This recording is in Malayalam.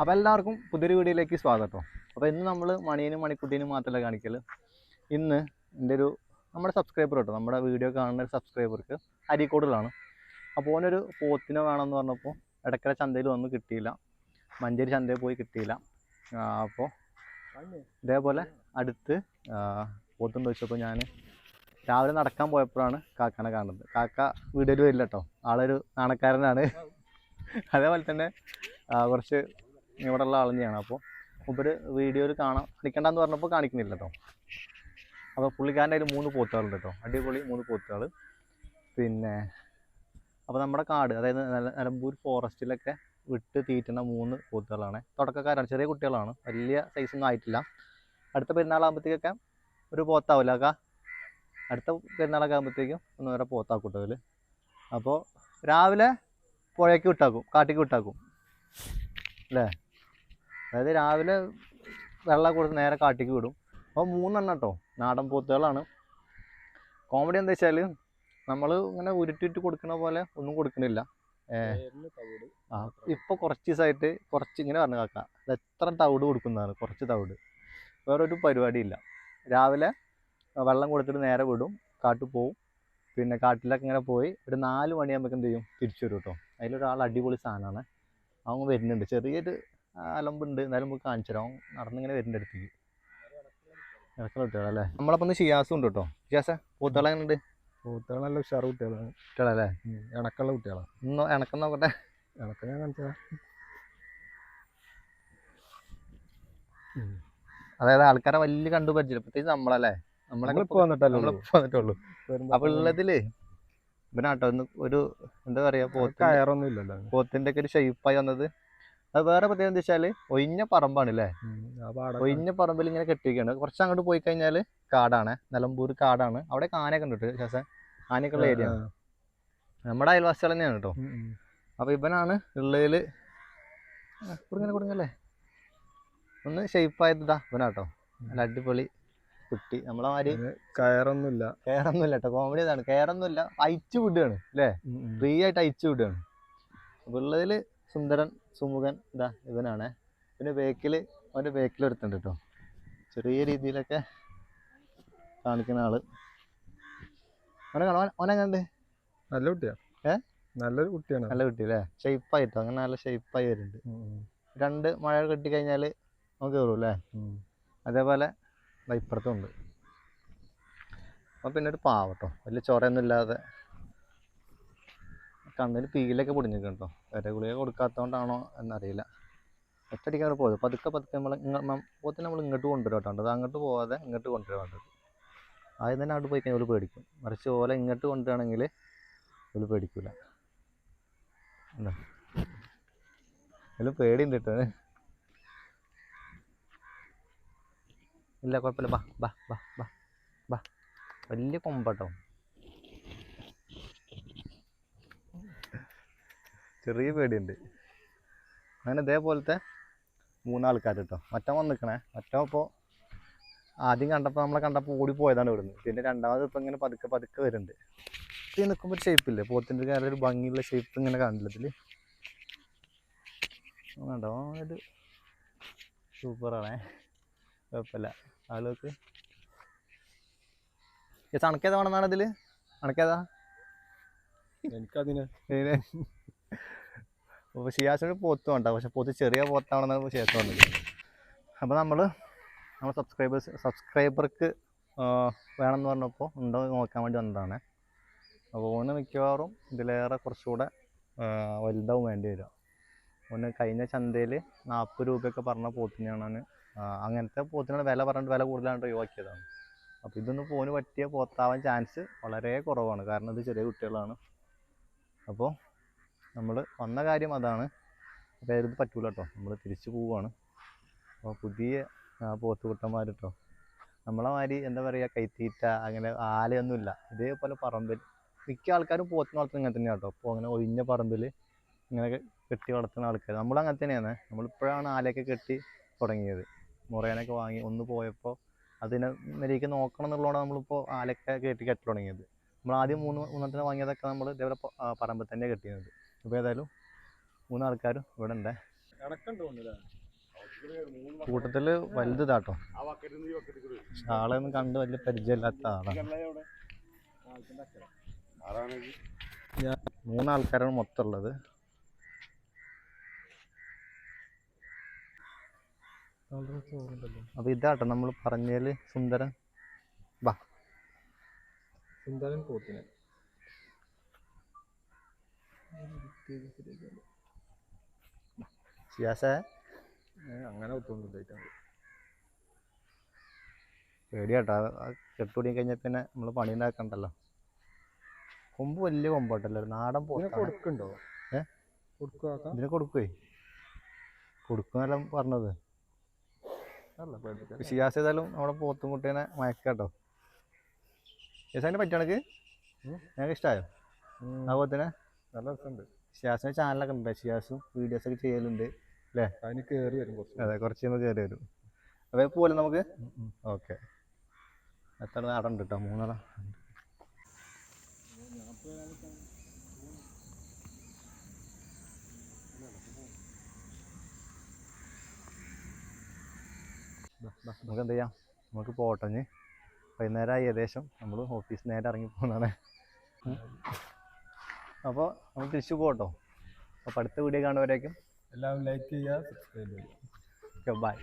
അപ്പോൾ എല്ലാവർക്കും പുതിയൊരു വീഡിയോയിലേക്ക് സ്വാഗതം. അപ്പോൾ ഇന്ന് നമ്മൾ മണിയനും മണിക്കുട്ടീനും മാത്രമല്ല കാണിക്കൽ ഇന്ന് എന്റെ ഒരു നമ്മുടെ സബ്സ്ക്രൈബർ കേട്ടോ നമ്മുടെ വീഡിയോ കാണുന്ന ഒരു സബ്സ്ക്രൈബർക്ക് അരീക്കോടിലാണ്. അപ്പോൾ ഓനൊരു പോത്തിനെ വേണമെന്ന് പറഞ്ഞപ്പോൾ ഇടയ്ക്കര ചന്തയിൽ വന്ന് കിട്ടിയില്ല. മഞ്ചേരി ചന്തയിൽ പോയി കിട്ടിയില്ല. അപ്പോൾ ഇതേപോലെ അടുത്ത് പോത്തുണ്ട് വെച്ചപ്പോൾ ഞാൻ രാവിലെ നടക്കാൻ പോയപ്പോഴാണ് കാക്കനെ കാണുന്നത്. കാക്ക വീഡിയോയിൽ വരില്ല കേട്ടോ ആളൊരു നാണക്കാരനാണ്. അതേപോലെ തന്നെ കുറച്ച് ഇവിടെയുള്ള ആൾ തന്നെയാണ് അപ്പോൾ വീഡിയോ വീഡിയോയിൽ കാണാം. കാണിക്കണ്ടെന്ന് പറഞ്ഞപ്പോൾ കാണിക്കുന്നില്ല കേട്ടോ അപ്പോൾ പുള്ളിക്കാരന്റെ അതിൽ മൂന്ന് പോത്തുകളുണ്ട് കേട്ടോ അടിപൊളി മൂന്ന് പോത്തുകൾ പിന്നെ അപ്പോൾ നമ്മുടെ കാട് അതായത് നില- നിലമ്പൂർ ഫോറസ്റ്റിലൊക്കെ വിട്ട് തീറ്റുന്ന മൂന്ന് പോത്തുകളാണ്. തുടക്കക്കാരാണ് ചെറിയ കുട്ടികളാണ്. വലിയ സൈസൊന്നും ആയിട്ടില്ല. അടുത്ത പെരുന്നാളാകുമ്പോഴത്തേക്കൊക്കെ ഒരു പോത്താവില്ല അക്ക അടുത്ത പെരുന്നാളൊക്കെ ആകുമ്പോഴത്തേക്കും ഒന്ന് വേറെ പോത്താക്കൂട്ടതിൽ അപ്പോൾ രാവിലെ പുഴയ്ക്ക് വിട്ടാക്കും കാട്ടിക്ക് വിട്ടാക്കും. അല്ലേ? അതായത് രാവിലെ വെള്ളം കൊടുത്ത് നേരെ കാട്ടിക്ക് വിടും. അപ്പോൾ മൂന്നെണ്ണം കേട്ടോ നാടൻ പോത്തുകളാണ്. കോമഡി എന്താ വെച്ചാൽ നമ്മൾ ഇങ്ങനെ ഉരുട്ടിട്ട് കൊടുക്കുന്ന പോലെ ഒന്നും കൊടുക്കണില്ല. ആ ഇപ്പോൾ കുറച്ച് ദിവസമായിട്ട് കുറച്ച് ഇങ്ങനെ പറഞ്ഞു കാക്ക അത് എത്ര തവിട് കൊടുക്കുന്നതാണ്? കുറച്ച് തവിട്. വേറൊരു പരിപാടിയില്ല. രാവിലെ വെള്ളം കൊടുത്തിട്ട് നേരെ വിടും. കാട്ടിൽ പോവും. പിന്നെ കാട്ടിലൊക്കെ ഇങ്ങനെ പോയി ഒരു നാല് മണിയാകുമ്പോൾ എന്ത് ചെയ്യും? തിരിച്ചു വരും കേട്ടോ അതിലൊരാൾ അടിപൊളി സാധനമാണ്. അവൻ വരുന്നുണ്ട്. ചെറിയൊരു അലമ്പുണ്ട്. എന്നാലും നമുക്ക് കാണിച്ചു തരാം അവൻ നടന്നിങ്ങനെ വരുന്നുണ്ട് അടുത്തേക്ക്. ഇറക്കുള്ള കുട്ടികളല്ലേ നമ്മളപ്പം ഷിയാസും ഉണ്ട് കേട്ടോ. ഷിയാസ പൂത്തള എങ്ങനെയുണ്ട്? പൂത്തുകൾ നല്ല ഉഷാറ് കുട്ടികളാണ്. കുട്ടികളല്ലേ ഇണക്കുള്ള കുട്ടികളാണ് ഇന്നോ ഇണക്കം നോക്കട്ടെ. ഇണക്കം ഞാൻ കാണിച്ചാ അതായത് ആൾക്കാരെ വലിയ കണ്ടു പരിചയം പ്രത്യേകിച്ച് നമ്മളല്ലേ നമ്മളെ നമ്മളിപ്പോ വന്നിട്ടല്ലേ ഉള്ളൂ. നമ്മളിപ്പോ വന്നിട്ടുള്ളൂ. അപ്പൊ ഉള്ളതിൽ ഇവനാട്ടോ ഒരു എന്താ പറയാ പോത്ത് കയറൊന്നും ഇല്ലല്ലോ പോത്തിന്റെ ഒക്കെ ഒരു ഷേപ്പായി വന്നത്. അത് വേറെ പ്രത്യേകത എന്താ വെച്ചാൽ ഒഴിഞ്ഞ പറമ്പാണ് അല്ലേ ഒഴിഞ്ഞ പറമ്പിൽ ഇങ്ങനെ കെട്ടിയിരിക്കുകയാണ് കുറച്ച് അങ്ങോട്ട് പോയി കഴിഞ്ഞാൽ കാടാണ്. നിലമ്പൂർ കാടാണ്. അവിടെ ആനയൊക്കെ ഉണ്ട് കേട്ടോ ശാസ ആനയൊക്കെ ഉള്ള ഏരിയ നമ്മുടെ അയൽവാസികൾ തന്നെയാണ് കേട്ടോ. ഉം, ഉം. അപ്പൊ ഇവനാണ് ഉള്ളതിൽ കുടുങ്ങനെ കുടുങ്ങല്ലേ ഒന്ന് ഷെയ്പ്പായതാ ഇവനാട്ടോ നല്ല അടിപൊളി കുട്ടി. നമ്മളെ മാതിരി കയറൊന്നുമില്ല. കയറൊന്നുമില്ല കേട്ടോ. കോമഡി ഇതാണ്. കയറൊന്നുമില്ല. അയച്ചു വിടുകയാണ് അല്ലേ. ഫ്രീ ആയിട്ട് അയച്ചു വിടുകയാണ്. അപ്പോൾ ഉള്ളതിൽ സുന്ദരൻ സുമുഖൻ ഇതാ ഇവനാണ്. പിന്നെ ബേക്കിൽ അവന്റെ ബേക്കിൽ എടുത്തുണ്ട് കേട്ടോ ചെറിയ രീതിയിലൊക്കെ കാണിക്കുന്ന ആൾ. അവനെ കാണാൻ അവനെങ്ങണ്ട് നല്ല കുട്ടിയാ. ഏ? നല്ലൊരു കുട്ടിയാണ്. നല്ല കുട്ടി അല്ലേ ഷെയ്പ്പായിട്ടോ അങ്ങനെ നല്ല ഷെയ്പ്പായി വരുന്നുണ്ട്. രണ്ട് മഴ കെട്ടി കഴിഞ്ഞാൽ നമുക്ക് കയറും അല്ലേ. അതേപോലെ ഇപ്പുറത്തും ഉണ്ട്. അപ്പം പിന്നെ ഒരു പാവട്ടോ വലിയ ചൊറയൊന്നും ഇല്ലാതെ കണ്ണിൽ പീലൊക്കെ പൊടിഞ്ഞിരിക്കും കേട്ടോ വരെ ഗുളിക കൊടുക്കാത്തതുകൊണ്ടാണോ എന്നറിയില്ല. ഒറ്റയടിക്ക് പോയത്. പതുക്കെ പതുക്കെ നമ്മൾ പോത്തിന് നമ്മൾ ഇങ്ങോട്ട് കൊണ്ടുവരും കേട്ടോ അത് അങ്ങോട്ട് പോകാതെ ഇങ്ങോട്ട് കൊണ്ടുവരാൻ ആദ്യം തന്നെ അവിടെ പോയി കഴിഞ്ഞാൽ ഒരു പേടിക്കും. മറിച്ച് ഓല ഇങ്ങോട്ട് കൊണ്ടുവരാണെങ്കിൽ ഒരു പേടിക്കില്ല എന്താ? അതിൽ പേടിയുണ്ട് കേട്ടോ ഇല്ല കുഴപ്പമില്ല ബാ ബാ ബാ ബാ ബാ. വലിയ കൊമ്പട്ടോ ചെറിയ പേടിയുണ്ട്. അങ്ങനെ ഇതേപോലത്തെ മൂന്നാൾക്കാർ കേട്ടോ മറ്റോ വന്നിക്കണേ. മറ്റോ ഇപ്പോൾ ആദ്യം കണ്ടപ്പോൾ നമ്മളെ കണ്ടപ്പോൾ ഓടി പോയതാണ് ഇവിടുന്ന്. പിന്നെ രണ്ടാമത് ഇപ്പം ഇങ്ങനെ പതുക്കെ പതുക്കെ വരുന്നുണ്ട്. ഇത് നിൽക്കുമ്പോൾ ഒരു ഷേപ്പില്ലേ പോത്തിന്റെ കാര്യം ഒരു ഭംഗിയുള്ള ഷേപ്പ് ഇങ്ങനെ കാണില്ല ഇതിൽ ഇത് സൂപ്പറാണേ കുഴപ്പമില്ല. ആളുകൾക്ക് ചേച്ചി അണക്കേതാ വേണമെന്നാണ് ഇതിൽ അണക്കേതാ എനിക്കതിന് അപ്പോൾ ഷിയാസിന് പോത്ത് വേണ്ട. പക്ഷെ പോത്ത് ചെറിയ പോത്താണെന്നാണ് ഷിയാസ് പറഞ്ഞത്. അപ്പോൾ നമ്മൾ നമ്മൾ സബ്സ്ക്രൈബേഴ്സ് സബ്സ്ക്രൈബർക്ക് വേണമെന്ന് പറഞ്ഞപ്പോൾ ഉണ്ടോ നോക്കാൻ വേണ്ടി വന്നതാണ്. അപ്പോൾ ഓന് മിക്കവാറും ഇതിലേറെ കുറച്ചുകൂടെ വലുതാവും വേണ്ടി വരിക. ഓന് കഴിഞ്ഞ ചന്തയിൽ നാൽപ്പത് രൂപയൊക്കെ പറഞ്ഞ പോത്തിനെയാണ് അങ്ങനത്തെ പോത്തിനാണ് വില പറഞ്ഞിട്ട് വില കൂടുതലായിട്ട് ഒഴിവാക്കിയതാണ്. അപ്പോൾ ഇതൊന്നും പോന് പറ്റിയ പോത്താവാൻ ചാൻസ് വളരെ കുറവാണ്. കാരണം ഇത് ചെറിയ കുട്ടികളാണ്. അപ്പോൾ നമ്മൾ വന്ന കാര്യം അതാണ്. അപ്പോൾ ഇത് പറ്റൂല കേട്ടോ നമ്മൾ തിരിച്ചു പോവുകയാണ് അപ്പോൾ പുതിയ പോത്തുകുട്ടന്മാർ കേട്ടോ നമ്മളെ മാതിരി എന്താ പറയുക കൈത്തീറ്റ അങ്ങനെ ആലയൊന്നുമില്ല. ഇതേപോലെ പറമ്പിൽ മിക്ക ആൾക്കാരും പോത്തിനെ വളർത്തുന്നത് ഇങ്ങനെ തന്നെയാണ് കേട്ടോ അപ്പോൾ അങ്ങനെ ഒഴിഞ്ഞ പറമ്പിൽ ഇങ്ങനെ കെട്ടി വളർത്തുന്ന ആൾക്കാർ നമ്മൾ അങ്ങനെ തന്നെയാണ്. നമ്മളിപ്പോഴാണ് ആലയൊക്കെ കെട്ടി തുടങ്ങിയത്. മുറേനൊക്കെ വാങ്ങി ഒന്ന് പോയപ്പോൾ അതിനെ നിലയ്ക്ക് നോക്കണം എന്നുള്ളതാണ് നമ്മളിപ്പോൾ ആലയൊക്കെ കെട്ടി കെട്ടി തുടങ്ങിയത്. നമ്മൾ ആദ്യം മൂന്ന് മൂന്നെണ്ണത്തിന് വാങ്ങിയതൊക്കെ നമ്മൾ ഇതേപോലെ പറമ്പിൽ തന്നെ കെട്ടിയത് അപ്പോൾ ഏതായാലും മൂന്നാൾക്കാരും ഇവിടെ ഉണ്ട്. കൂട്ടത്തിൽ വലുത് ഇതാട്ടോ ആളെ ഒന്നും കണ്ട് വലിയ പരിചയമില്ലാത്ത ആളാണ്. മൂന്നാൾക്കാരാണ് മൊത്തം ഉള്ളത് അപ്പൊ ഇതാട്ടോ നമ്മൾ പറഞ്ഞാൽ സുന്ദരൻ. വാ സുന്ദരൻ പോത്തിനെ. അങ്ങനെ ഒത്തൊന്നും ഇല്ല പേടിയാട്ടോ. കെട്ടുപിടി കഴിഞ്ഞാൽ പിന്നെ നമ്മൾ പണി ഉണ്ടാക്കണ്ടല്ലോ. കൊമ്പ് വലിയ കൊമ്പോട്ടല്ലോ നാടൻ? കൊടുക്കുക ഇതിന് കൊടുക്കുവേ? കൊടുക്കുന്നെല്ലാം പറഞ്ഞത്. ഷിയാസ് ഏതായാലും നമ്മുടെ പോത്തും കുട്ടീനെ മയക്കാട്ടോ. ഏസാന്റെ പറ്റണക്ക് ഉം. ഞങ്ങൾക്ക് ഇഷ്ടമായോ ആ പോത്തിനെ? നല്ല രസമുണ്ട്. ഷിയാസിന് ചാനലൊക്കെ ഉണ്ട്. ഷിയാസും വീഡിയോസ് ഒക്കെ ചെയ്യലുണ്ട് അതിന് കേറി വരും കുറച്ച് അതെ കുറച്ച് നമ്മൾ കയറി വരും. അപ്പോൾ പോലെ നമുക്ക്? ഓക്കെ എത്ര നാടൻ ഉണ്ട് കേട്ടോ മൂന്നട നമുക്ക് എന്ത് ചെയ്യാം? നമുക്ക് പോട്ടഞ്ഞ് വൈകുന്നേരമായി ഏകദേശം. നമ്മൾ ഓഫീസിൽ നേരെ ഇറങ്ങി പോകുന്നതാണ് അപ്പോൾ നമ്മൾ തിരിച്ചു പോകട്ടോ. അപ്പോൾ അടുത്ത വീഡിയോ കാണുന്നവരേക്കും എല്ലാവരും ലൈക്ക് ചെയ്യുക സബ്സ്ക്രൈബ് ചെയ്യുക. Okay bye